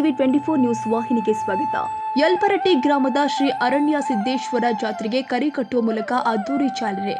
TV twenty four news ವಾಹಿನಿಗೆ ಸ್ವಾಗತ. ಯಲ್ಪರಟ್ಟಿ ಗ್ರಾಮದ ಶ್ರೀ ಅರಣ್ಯ ಸಿದ್ದೇಶ್ವರ ಜಾತ್ರೆಗೆ ಕರಿ ಕಟ್ಟುವ ಮೂಲಕ ಅದ್ದೂರಿ ಚಾಲನೆ.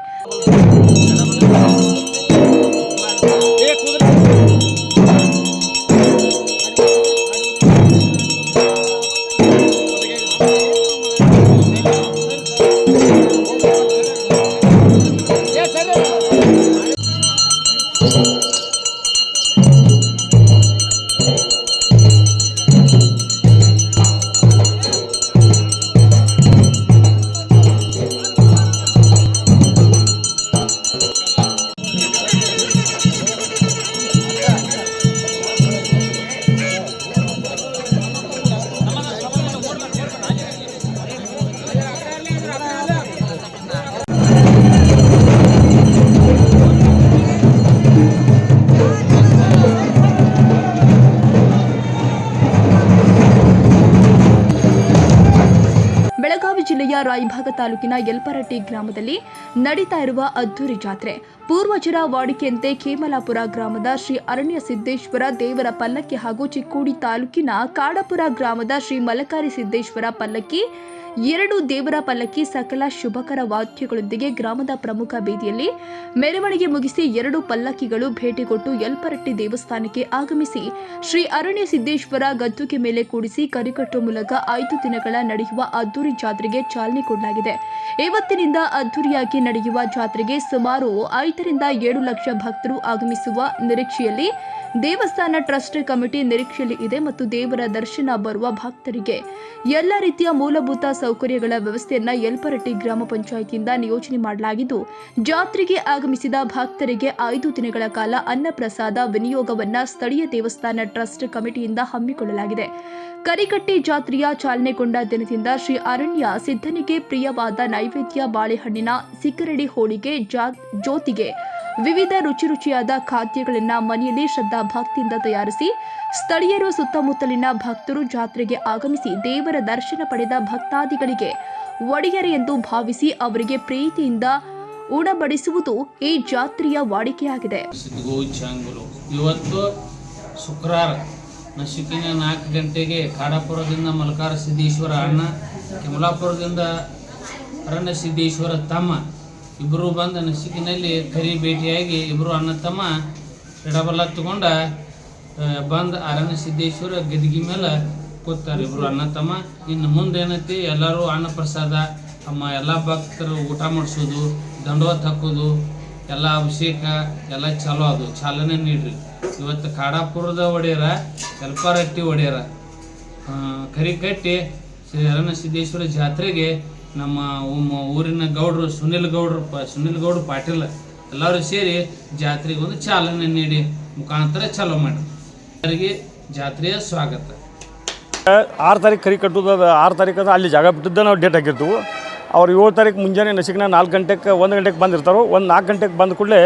ಬೆಳಗಾವಿ ಜಿಲ್ಲೆಯ ರಾಯಭಾಗ ತಾಲೂಕಿನ ಯಲ್ಪರಟ್ಟಿ ಗ್ರಾಮದಲ್ಲಿ ನಡೀತಾ ಇರುವ ಅದ್ದೂರಿ ಜಾತ್ರೆ. ಪೂರ್ವಜರ ವಾಡಿಕೆಯಂತೆ ಕೇಮಲಾಪುರ ಗ್ರಾಮದ ಶ್ರೀ ಅರಣ್ಯ ಸಿದ್ದೇಶ್ವರ ದೇವರ ಪಲ್ಲಕ್ಕಿ ಹಾಗೂ ಚಿಕ್ಕೋಡಿ ತಾಲೂಕಿನ ಕಾಡಪುರ ಗ್ರಾಮದ ಶ್ರೀ ಮಲಕಾರಿ ಸಿದ್ದೇಶ್ವರ ಪಲ್ಲಕ್ಕಿ ಎರಡು ದೇವರ ಪಲ್ಲಕ್ಕಿ ಸಕಲ ಶುಭಕರ ವಾದ್ಯಗಳೊಂದಿಗೆ ಗ್ರಾಮದ ಪ್ರಮುಖ ಬೀದಿಯಲ್ಲಿ ಮೆರವಣಿಗೆ ಮುಗಿಸಿ ಎರಡು ಪಲ್ಲಕ್ಕಿಗಳು ಭೇಟಿ ಕೊಟ್ಟು ಯಲ್ಪರಟ್ಟಿ ದೇವಸ್ಥಾನಕ್ಕೆ ಆಗಮಿಸಿ ಶ್ರೀ ಅರಣ್ಯ ಸಿದ್ದೇಶ್ವರ ಗದ್ದುಗೆ ಮೇಲೆ ಕೂಡಿಸಿ ಕರಿಕಟ್ಟುವ ಮೂಲಕ ಐದು ದಿನಗಳ ನಡೆಯುವ ಅದ್ದೂರಿ ಜಾತ್ರೆಗೆ ಚಾಲನೆ ಕೊಡಲಾಗಿದೆ. ಇವತ್ತಿನಿಂದ ಅದ್ದೂರಿಯಾಗಿ ನಡೆಯುವ ಜಾತ್ರೆಗೆ ಸುಮಾರು ಐದರಿಂದ ಏಳು ಲಕ್ಷ ಭಕ್ತರು ಆಗಮಿಸುವ ನಿರೀಕ್ಷೆಯಲ್ಲಿ ದೇವಸ್ಥಾನ ಟ್ರಸ್ಟ್ ಕಮಿಟಿ ನಿರೀಕ್ಷೆಯಲ್ಲಿ ಇದೆ ಮತ್ತು ದೇವರ ದರ್ಶನ ಬರುವ ಭಕ್ತರಿಗೆ ಎಲ್ಲ ರೀತಿಯ ಮೂಲಭೂತ ಸೌಕರ್ಯಗಳ ವ್ಯವಸ್ಥೆಯನ್ನ ಯಲ್ಪರಟ್ಟಿ ಗ್ರಾಮ ಪಂಚಾಯಿತಿಯಿಂದ ನಿಯೋಜನೆ ಮಾಡಲಾಗಿದ್ದು, ಜಾತ್ರೆಗೆ ಆಗಮಿಸಿದ ಭಕ್ತರಿಗೆ ಐದು ದಿನಗಳ ಕಾಲ ಅನ್ನಪ್ರಸಾದ ವಿನಿಯೋಗವನ್ನ ಸ್ಥಳೀಯ ದೇವಸ್ಥಾನ ಟ್ರಸ್ಟ್ ಕಮಿಟಿಯಿಂದ ಹಮ್ಮಿಕೊಳ್ಳಲಾಗಿದೆ. ಕರಿಕಟ್ಟಿ ಜಾತ್ರೆಯ ಚಾಲನೆಗೊಂಡ ದಿನದಿಂದ ಶ್ರೀ ಅರಣ್ಯ ಸಿದ್ಧನಿಗೆ ಪ್ರಿಯವಾದ ನೈವೇದ್ಯ ಬಾಳೆಹಣ್ಣಿನ ಸಿಕ್ಕರಡಿ ಹೋಳಿಗೆ ಜ್ಯೋತಿಗೆ ವಿವಿಧ ರುಚಿ ರುಚಿಯಾದ ಖಾದ್ಯಗಳನ್ನು ಮನೆಯಲ್ಲಿ ಶ್ರದ್ಧಾ ಭಕ್ತಿಯಿಂದ ತಯಾರಿಸಿ ಸ್ಥಳೀಯರು ಸುತ್ತಮುತ್ತಲಿನ ಭಕ್ತರು ಜಾತ್ರೆಗೆ ಆಗಮಿಸಿ ದೇವರ ದರ್ಶನ ಪಡೆದ ಭಕ್ತಾದಿಗಳಿಗೆ ಒಡೆಯರೆ ಎಂದು ಭಾವಿಸಿ ಅವರಿಗೆ ಪ್ರೀತಿಯಿಂದ ಉಣಬಡಿಸುವುದು ಈ ಜಾತ್ರೆಯ ವಾಡಿಕೆಯಾಗಿದೆ. ನಶಿಕಿನ ನಾಲ್ಕು ಗಂಟೆಗೆ ಕಾಡಾಪುರದಿಂದ ಮಲಕಾರ ಸಿದ್ದೇಶ್ವರ ಅಣ್ಣ, ಕಮಲಾಪುರದಿಂದ ಅರಣ್ಯ ಸಿದ್ದೇಶ್ವರ ತಮ್ಮ ಇಬ್ಬರು ಬಂದು ನಸಿಕಿನಲ್ಲಿ ಕರಿ ಭೇಟಿಯಾಗಿ ಇಬ್ಬರು ಅಣ್ಣ ತಮ್ಮ ಎಡಬಲ ತಗೊಂಡ ಬಂದು ಅರಣ್ಯ ಸಿದ್ದೇಶ್ವರ ಗದ್ಗಿ ಮೇಲೆ ಕೂತಾರೆ. ಇಬ್ಬರು ಅಣ್ಣ ತಮ್ಮ ಇನ್ನು ಮುಂದೆ ಏನೈತಿ? ಎಲ್ಲರೂ ಅನ್ನ ಪ್ರಸಾದ ಅಮ್ಮ ಎಲ್ಲ ಭಕ್ತರು ಊಟ ಮಾಡಿಸೋದು, ದಂಡವತ್ ಹಾಕೋದು, ಎಲ್ಲ ಅಭಿಷೇಕ, ಎಲ್ಲ ಚಲೋ ಅದು. ಚಾಲನೆ ನೀಡ್ರಿ. ಇವತ್ತು ಕಾಡಾಪುರದ ಒಡೆಯರ ಎಲ್ಪಾರಟ್ಟಿ ಒಡೆಯರ ಕರಿ ಕಟ್ಟಿ ಶ್ರೀ ಅರಣ್ಯ ಸಿದ್ದೇಶ್ವರ ಜಾತ್ರೆಗೆ ನಮ್ಮ ಊರಿನ ಗೌಡ್ರು ಸುನಿಲ್ ಗೌಡ್ರು ಪ ಸುನಿಲ್ ಗೌಡ್ರು ಪಾಟೀಲ್ ಎಲ್ಲರೂ ಸೇರಿ ಜಾತ್ರೆಗೆ ಒಂದು ಚಾಲನೆ ನೀಡಿ ಮುಖಾಂತರ ಚಾಲೂ ಮಾಡಿ ಅವರಿಗೆ ಜಾತ್ರೆಯ ಸ್ವಾಗತ. ಆರು ತಾರೀಕು ಕರಿ ಕಟ್ಟುದು ಅದು. ಆರು ತಾರೀಕು ಅದು ಅಲ್ಲಿ ಜಾಗ ಬಿಟ್ಟಿದ್ದ ನಾವು ಡೇಟ್ ಹಾಕಿರ್ತೀವಿ. ಅವ್ರು ಏಳು ತಾರೀಕು ಮುಂಜಾನೆ ನಸಿಕಿನ ನಾಲ್ಕು ಗಂಟೆಗೆ ಒಂದು ಗಂಟೆಗೆ ಬಂದಿರ್ತಾರೋ ಒಂದು ನಾಲ್ಕು ಗಂಟೆಗೆ ಬಂದ ಕೂಡಲೇ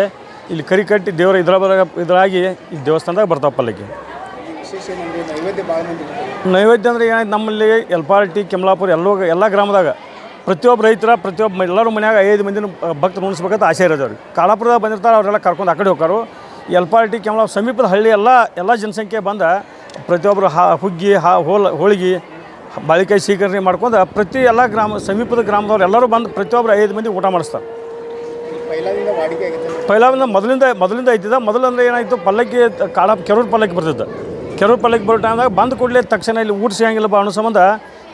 ಇಲ್ಲಿ ಕರಿ ಕಟ್ಟಿ ದೇವರ ಇದ್ರ ಬರ ಇದ್ರಾಗಿ ಈ ದೇವಸ್ಥಾನದಾಗ ಬರ್ತಾವೆ ಪಲ್ಲಕ್ಕಿ ನೈವೇದ್ಯ ಅಂದರೆ ಏನಾಯ್ತು? ನಮ್ಮಲ್ಲಿ ಎಲ್ಪಾರ್ಟಿ ಕೆಮಲಾಪುರ ಎಲ್ಲೋ ಎಲ್ಲ ಗ್ರಾಮದಾಗ ಪ್ರತಿಯೊಬ್ಬ ರೈತರ, ಪ್ರತಿಯೊಬ್ಬ ಎಲ್ಲರೂ ಮನ್ಯಾಗ ಐದು ಮಂದಿನ ಭಕ್ತರು ಉಣಿಸ್ಬೇಕಂತ ಆಸೆ ಇರೋದು ಅವ್ರಿಗೆ. ಕಾಳಾಪುರದಾಗ ಬಂದಿರ್ತಾರೆ, ಅವರೆಲ್ಲ ಕರ್ಕೊಂಡು ಆ ಕಡೆ ಎಲ್ ಪಾರ್ಟಿ ಸಮೀಪದ ಹಳ್ಳಿ ಎಲ್ಲ ಎಲ್ಲ ಜನಸಂಖ್ಯೆ ಬಂದ ಪ್ರತಿಯೊಬ್ಬರು ಹಾ, ಹುಗ್ಗಿ, ಹಾ, ಹೋಲ್, ಹೋಳಿಗೆ, ಬಾಳಿಕಾಯಿ ಸ್ವೀಕರಣೆ ಮಾಡ್ಕೊಂಡು ಪ್ರತಿ ಎಲ್ಲ ಗ್ರಾಮ, ಸಮೀಪದ ಗ್ರಾಮದವ್ರು ಎಲ್ಲರೂ ಬಂದು ಪ್ರತಿಯೊಬ್ಬರು ಐದು ಮಂದಿ ಊಟ ಮಾಡಿಸ್ತಾರೆ. ಪೈಲಾವಿಂದ ಮೊದಲಿಂದ ಮೊದಲಿಂದ ಐತಿದ್ದ ಮೊದಲಂದ್ರೆ ಏನಾಯಿತು, ಪಲ್ಲಕ್ಕಿ ಕಾಳ ಕೆರೂರು ಪಲ್ಲಕ್ಕಿ ಬರ್ತಿದ್ದ ಕೆರೂರು ಪಲ್ಲಕ್ಕಿ ಬರೋ ಟೈಮ್ದಾಗ ಬಂದ ಕೂಡಲೇ ತಕ್ಷಣ ಇಲ್ಲಿ ಊಟ ಸಿಗಂಗಿಲ್ಲ ಅನ್ನೋ ಸಂಬಂಧ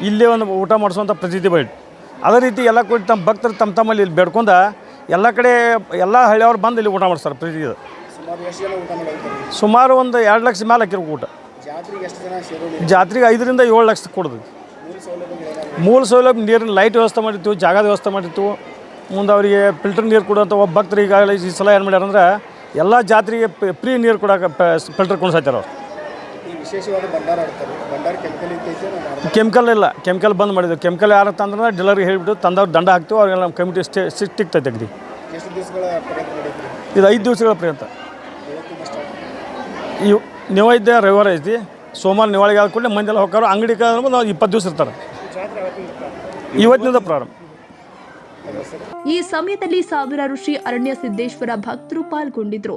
ಇಲ್ಲೇ ಒಂದು ಊಟ ಮಾಡಿಸುವಂಥ ಪ್ರತೀತಿ ಬೈಟ್ ಅದೇ ರೀತಿ ಎಲ್ಲ ಕೂಡಿ ತಮ್ಮ ಭಕ್ತರು ತಮ್ಮ ತಮ್ಮಲ್ಲಿ ಇಲ್ಲಿ ಬೇಡ್ಕೊಂಡ ಎಲ್ಲ ಕಡೆ ಎಲ್ಲ ಹಳ್ಳಿಯವ್ರು ಬಂದು ಇಲ್ಲಿ ಊಟ ಮಾಡ್ತಾರೆ ಪ್ರೀತಿ ಇದು. ಸುಮಾರು ಒಂದು ಎರಡು ಲಕ್ಷ ಮೇಲೆ ಹಾಕಿರೋ ಊಟ. ಜಾತ್ರೆಗೆ ಐದರಿಂದ ಏಳು ಲಕ್ಷ ಕೊಡೋದು. ಮೂಲ ಸೌಲಭ್ಯ ನೀರಿನ ಲೈಟ್ ವ್ಯವಸ್ಥೆ ಮಾಡಿರ್ತೀವಿ ಜಾಗದ ವ್ಯವಸ್ಥೆ ಮಾಡಿರ್ತೀವಿ. ಮುಂದೆ ಅವರಿಗೆ ಫಿಲ್ಟರ್ ನೀರು ಕೊಡುವಂಥ ಒಬ್ಬ ಭಕ್ತರು ಈಗಾಗಲೇ ಈ ಸಲ ಏನು ಮಾಡ್ಯಾರಂದ್ರೆ ಎಲ್ಲ ಜಾತ್ರೆಗೆ ಫ್ರೀ ನೀರು ಕೊಡೋಕೆ ಫಿಲ್ಟರ್ ಕೊಡ್ಸತ್ತಾರ ಅವ್ರು. ವಿಶೇಷವಾದ ಭಂಡಾರ ಆಡ್ತಾರೆ. ಭಂಡಾರ ಕೆಮಿಕಲ್ ಕೆಮಿಕಲ್ ಇಲ್ಲ. ಕೆಮಿಕಲ್ ಬಂದ್ ಮಾಡಿದ್ವಿ ಕೆಮಿಕಲ್ ಯಾರು ತಂದ್ರೆ ಡೀಲರ್ಗೆ ಹೇಳಿಬಿಟ್ಟು ತಂದವ್ರು ದಂಡ ಹಾಕ್ತೀವಿ ಅವ್ರಿಗೆಲ್ಲ ನಮ್ಮ ಕಮಿಟಿ ಸ್ಟೇ ಸಿಕ್ತೈತೆ ತೆಗ್ದು. ಎಷ್ಟು ದಿವಸಗಳ ಪ್ರಯತ್ನ ಇದು ಐದು ದಿವಸಗಳ ಪ್ರಯತ್ನ. ಇವು ನಿವೈದ್ಯ ರವಿವಾರ ಐತಿ. ಸೋಮವಾರ ನಿವಾಳಿಗೆ ಆದ ಕೂಡಲೇ ಮಂದಿಲ್ಲ ಹೋಗ್ತಾರೆ ಅಂಗಡಿ ಅಂದ್ರೆ ನಾವು ಇಪ್ಪತ್ತು ದಿವಸ ಇರ್ತಾರೆ. ಇವತ್ತಿನಿಂದ ಪ್ರಾರಂಭ. ಈ ಸಮಯದಲ್ಲಿ ಸಾವಿರಾರು ಶ್ರೀ ಅರಣ್ಯ ಸಿದ್ದೇಶ್ವರ ಭಕ್ತರು ಪಾಲ್ಗೊಂಡಿದ್ರು.